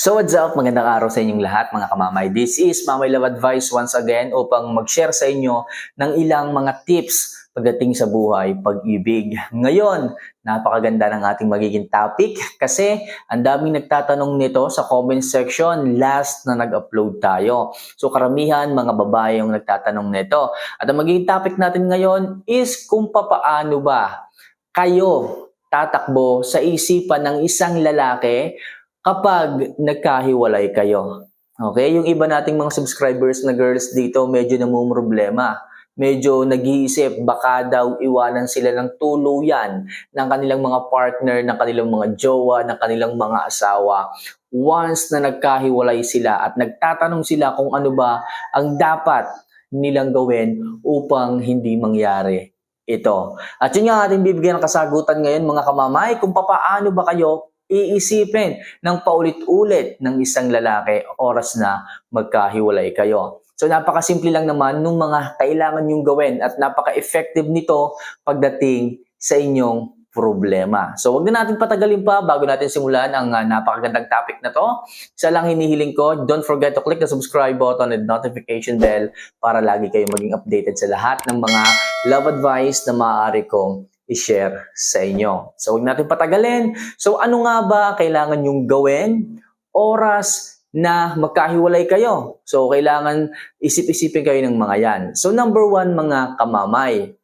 So what's up? Magandang araw sa inyong lahat mga kamamay. This is Mamay Love Advice once again upang mag-share sa inyo ng ilang mga tips pagdating sa buhay, pag-ibig. Ngayon, napakaganda ng ating magiging topic kasi ang daming nagtatanong nito sa comment section last na nag-upload tayo. So karamihan mga babae yung nagtatanong nito. At ang magiging topic natin ngayon is kung papaano ba kayo tatakbo sa isipan ng isang lalaki kapag nagkahiwalay kayo. Okay? Yung iba nating mga subscribers na girls dito medyo namumroblema. Medyo nag-iisip baka daw iwanan sila ng tuluyan ng kanilang mga partner, ng kanilang mga jowa, ng kanilang mga asawa. Once na nagkahiwalay sila at nagtatanong sila kung ano ba ang dapat nilang gawin upang hindi mangyari ito. At yun nga ating bibigyan ng kasagutan ngayon mga kamamay kung papaano ba kayo iisipin ng paulit-ulit ng isang lalaki oras na magkahiwalay kayo. So napakasimple lang naman nung mga kailangan yung gawin at napaka-effective nito pagdating sa inyong problema. So wag na natin patagalin pa bago natin simulan ang uh, napakagandang topic na to. Isa lang hinihiling ko, don't forget to click the subscribe button and notification bell para lagi kayo maging updated sa lahat ng mga love advice na maaari kong i-share sa inyo. So, huwag natin patagalin. So, ano nga ba kailangan yung gawin? Oras na magkahiwalay kayo. So, kailangan isip-isipin kayo ng mga yan. So, number one, mga kamamay,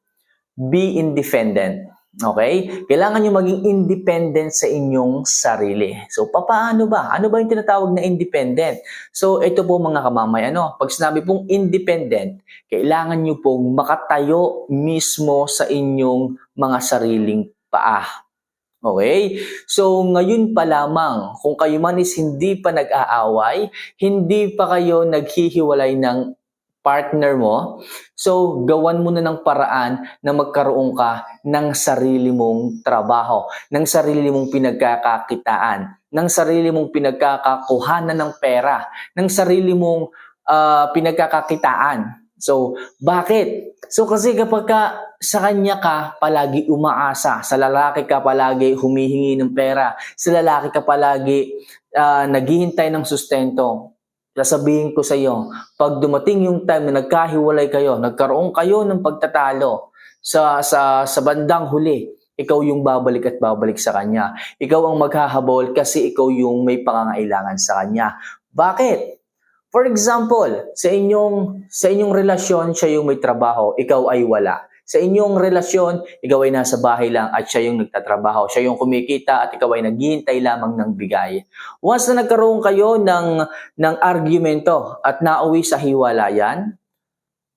be independent. Okay? Kailangan nyo maging independent sa inyong sarili. So, papaano ba? Ano ba yung tinatawag na independent? So, ito po mga kamamay, ano? Pag sinabi pong independent, kailangan nyo pong makatayo mismo sa inyong mga sariling paa. Okay? So, ngayon pa lamang, kung kayo man is hindi pa nag-aaway, hindi pa kayo naghihiwalay ng partner mo, so gawan mo na ng paraan na magkaroon ka ng sarili mong trabaho, ng sarili mong pinagkakakitaan, ng sarili mong pinagkakakuhanan ng pera, ng sarili mong uh, pinagkakakitaan. So, bakit? So, kasi kapag ka sa kanya ka palagi umaasa, sa lalaki ka palagi humihingi ng pera, sa lalaki ka palagi uh, naghihintay ng sustento, sasabihin ko sa iyo, pag dumating yung time na nagkahiwalay kayo, nagkaroon kayo ng pagtatalo sa, sa, sa bandang huli, ikaw yung babalik at babalik sa kanya. Ikaw ang maghahabol kasi ikaw yung may pangangailangan sa kanya. Bakit? For example, sa inyong sa inyong relasyon, siya yung may trabaho, ikaw ay wala. Sa inyong relasyon, ikaw ay nasa bahay lang at siya yung nagtatrabaho. Siya yung kumikita at ikaw ay naghihintay lamang ng bigay. Once na nagkaroon kayo ng, ng argumento at nauwi sa hiwalayan,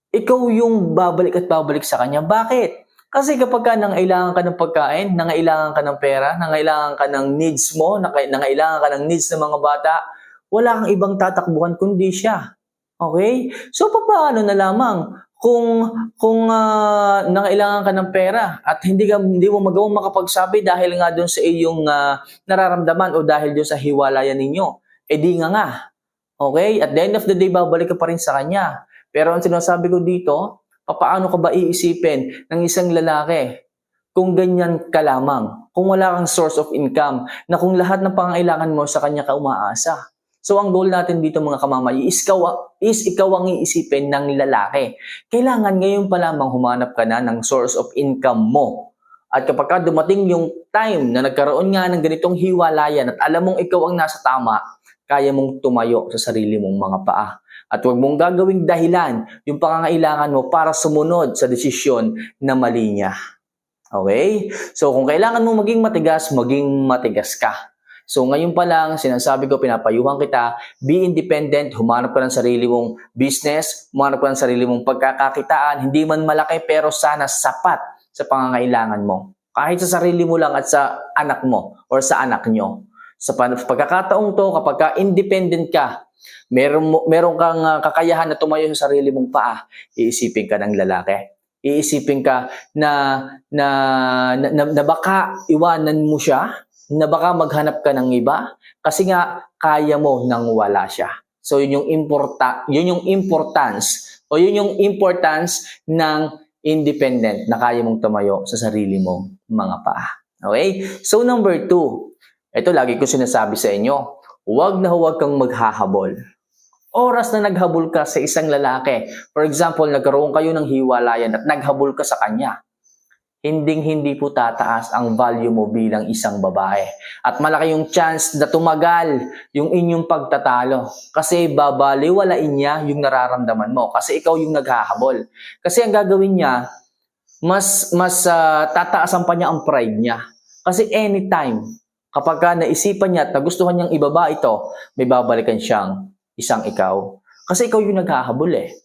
ikaw yung babalik at babalik sa kanya. Bakit? Kasi kapag ka nangailangan ka ng pagkain, nangailangan ka ng pera, nangailangan ka ng needs mo, nangailangan ka ng needs ng mga bata, wala kang ibang tatakbuhan kundi siya. Okay? So, paano na lamang kung kung uh, nangailangan ka ng pera at hindi ka hindi mo magawang makapagsabi dahil nga doon sa iyong uh, nararamdaman o dahil doon sa hiwalayan ninyo, eh di nga nga. Okay? At the end of the day, babalik ka pa rin sa kanya. Pero ang sinasabi ko dito, paano ka ba iisipin ng isang lalaki kung ganyan ka lamang? Kung wala kang source of income, na kung lahat ng pangailangan mo sa kanya ka umaasa. So ang goal natin dito mga kamamay is ikaw, is ikaw ang iisipin ng lalaki. Kailangan ngayon pa lamang humanap ka na ng source of income mo. At kapag ka dumating yung time na nagkaroon nga ng ganitong hiwalayan at alam mong ikaw ang nasa tama, kaya mong tumayo sa sarili mong mga paa. At huwag mong gagawing dahilan yung pangangailangan mo para sumunod sa desisyon na mali niya. Okay? So kung kailangan mo maging matigas, maging matigas ka. So ngayon pa lang, sinasabi ko, pinapayuhan kita, be independent, humanap ka ng sarili mong business, humanap ka ng sarili mong pagkakakitaan, hindi man malaki pero sana sapat sa pangangailangan mo. Kahit sa sarili mo lang at sa anak mo or sa anak nyo. Sa pagkakataong to, kapag ka independent ka, meron, meron kang uh, kakayahan na tumayo sa sarili mong paa, iisipin ka ng lalaki. Iisipin ka na, na, na, na, na baka iwanan mo siya na baka maghanap ka ng iba kasi nga kaya mo nang wala siya. So yun yung importa yun yung importance o yun yung importance ng independent na kaya mong tumayo sa sarili mong mga paa. Okay? So number two, ito lagi ko sinasabi sa inyo, huwag na huwag kang maghahabol. Oras na naghabol ka sa isang lalaki, for example, nagkaroon kayo ng hiwalayan at naghabol ka sa kanya, hinding hindi po tataas ang value mo bilang isang babae. At malaki yung chance na tumagal yung inyong pagtatalo. Kasi babaliwalain niya yung nararamdaman mo. Kasi ikaw yung naghahabol. Kasi ang gagawin niya, mas mas ah, tataasan pa niya ang pride niya. Kasi anytime, kapag ka naisipan niya at nagustuhan niyang ibaba ito, may babalikan siyang isang ikaw. Kasi ikaw yung naghahabol eh.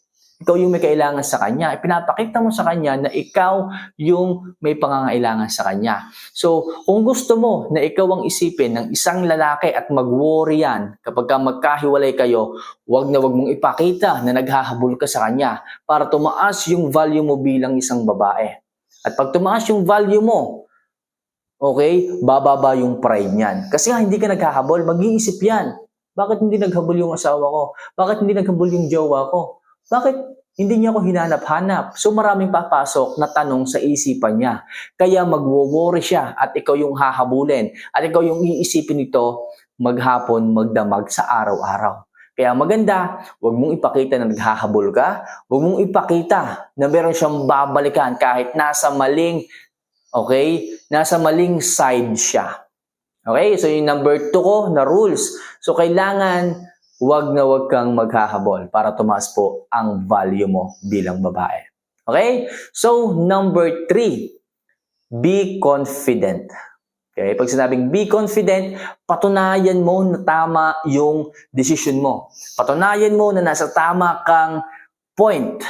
Ikaw yung may kailangan sa kanya. Ipinapakita mo sa kanya na ikaw yung may pangangailangan sa kanya. So, kung gusto mo na ikaw ang isipin ng isang lalaki at mag-worry yan kapag ka magkahiwalay kayo, wag na wag mong ipakita na naghahabol ka sa kanya para tumaas yung value mo bilang isang babae. At pag tumaas yung value mo, okay, bababa yung pride niyan. Kasi nga, hindi ka naghahabol, mag-iisip yan. Bakit hindi naghabol yung asawa ko? Bakit hindi naghabol yung jowa ko? Bakit hindi niya ako hinanap-hanap? So maraming papasok na tanong sa isipan niya. Kaya magwo-worry siya at ikaw yung hahabulin. At ikaw yung iisipin nito maghapon, magdamag sa araw-araw. Kaya maganda, huwag mong ipakita na naghahabol ka. Huwag mong ipakita na meron siyang babalikan kahit nasa maling, okay, nasa maling side siya. Okay, so yung number two ko na rules. So kailangan wag na wag kang maghahabol para tumaas po ang value mo bilang babae. Okay? So number three, be confident. Okay, pag sinabing be confident, patunayan mo na tama yung decision mo. Patunayan mo na nasa tama kang point.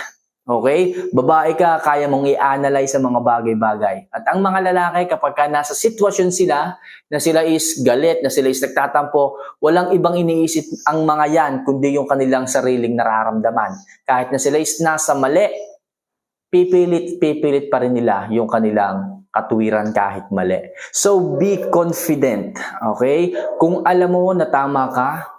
Okay? Babae ka, kaya mong i-analyze sa mga bagay-bagay. At ang mga lalaki, kapag ka nasa sitwasyon sila, na sila is galit, na sila is nagtatampo, walang ibang iniisip ang mga yan, kundi yung kanilang sariling nararamdaman. Kahit na sila is nasa mali, pipilit, pipilit pa rin nila yung kanilang katuwiran kahit mali. So, be confident. Okay? Kung alam mo na tama ka,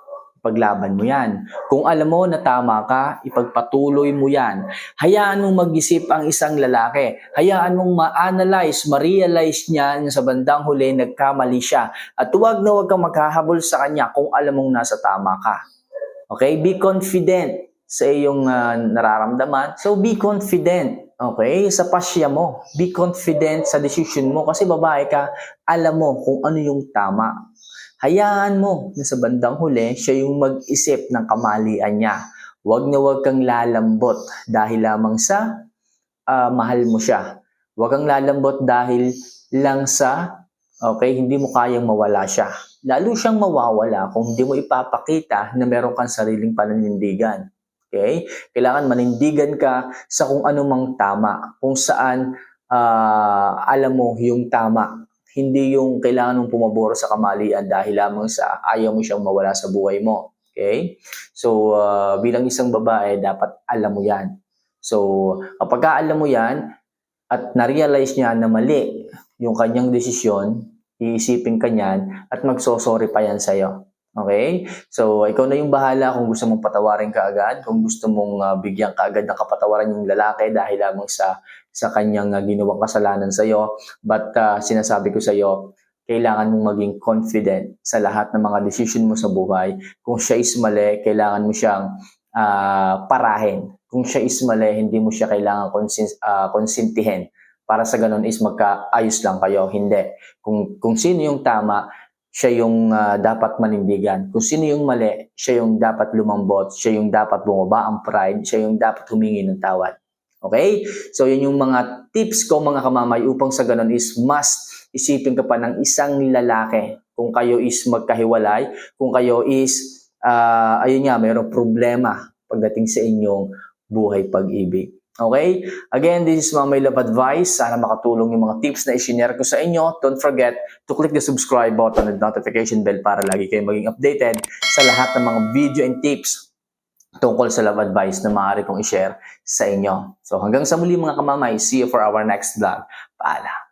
paglaban mo yan. Kung alam mo na tama ka, ipagpatuloy mo yan. Hayaan mong mag-isip ang isang lalaki. Hayaan mong ma-analyze, ma-realize niya na sa bandang huli nagkamali siya. At huwag na huwag kang maghahabol sa kanya kung alam mong nasa tama ka. Okay? Be confident sa iyong ah, nararamdaman. So, be confident. Okay? Sa pasya mo. Be confident sa decision mo. Kasi babae ka, alam mo kung ano yung tama. Hayaan mo na sa bandang huli, siya yung mag-isip ng kamalian niya. Huwag na huwag kang lalambot dahil lamang sa ah, mahal mo siya. Huwag kang lalambot dahil lang sa, okay, hindi mo kayang mawala siya. Lalo siyang mawawala kung hindi mo ipapakita na meron kang sariling pananindigan. Okay? Kailangan manindigan ka sa kung ano mang tama, kung saan ah, alam mo yung tama. Hindi yung kailangan mong pumabor sa kamalian dahil lamang sa ayaw mo siyang mawala sa buhay mo. Okay? So, ah, bilang isang babae, dapat alam mo yan. So, kapag ka alam mo yan, at na-realize niya na mali yung kanyang desisyon, iisipin ka niyan at magsosorry pa yan sa'yo. Okay? So, ikaw na yung bahala kung gusto mong patawarin ka agad, kung gusto mong ah, bigyan ka agad ng kapatawaran yung lalaki dahil lamang sa sa kanyang ah, ginawang kasalanan sa iyo. But ah, sinasabi ko sa iyo, kailangan mong maging confident sa lahat ng mga decision mo sa buhay. Kung siya is mali, kailangan mo siyang ah, parahin. Kung siya is mali, hindi mo siya kailangan konsin- ah, konsintihin. Para sa ganun is magkaayos lang kayo. Hindi. Kung, kung sino yung tama, siya yung ah, dapat manindigan. Kung sino yung mali, siya yung dapat lumambot, siya yung dapat bumaba ang pride, siya yung dapat humingi ng tawad. Okay? So, yun yung mga tips ko mga kamamay upang sa ganun is mas isipin ka pa ng isang lalaki. Kung kayo is magkahiwalay, kung kayo is, ah, ayun nga, mayroong problema pagdating sa inyong buhay pag-ibig. Okay? Again, this is Mamay Love Advice. Sana makatulong yung mga tips na i-share ko sa inyo. Don't forget to click the subscribe button and notification bell para lagi kayo maging updated sa lahat ng mga video and tips tungkol sa love advice na maaari kong i-share sa inyo. So hanggang sa muli mga kamamay, see you for our next vlog. Paalam.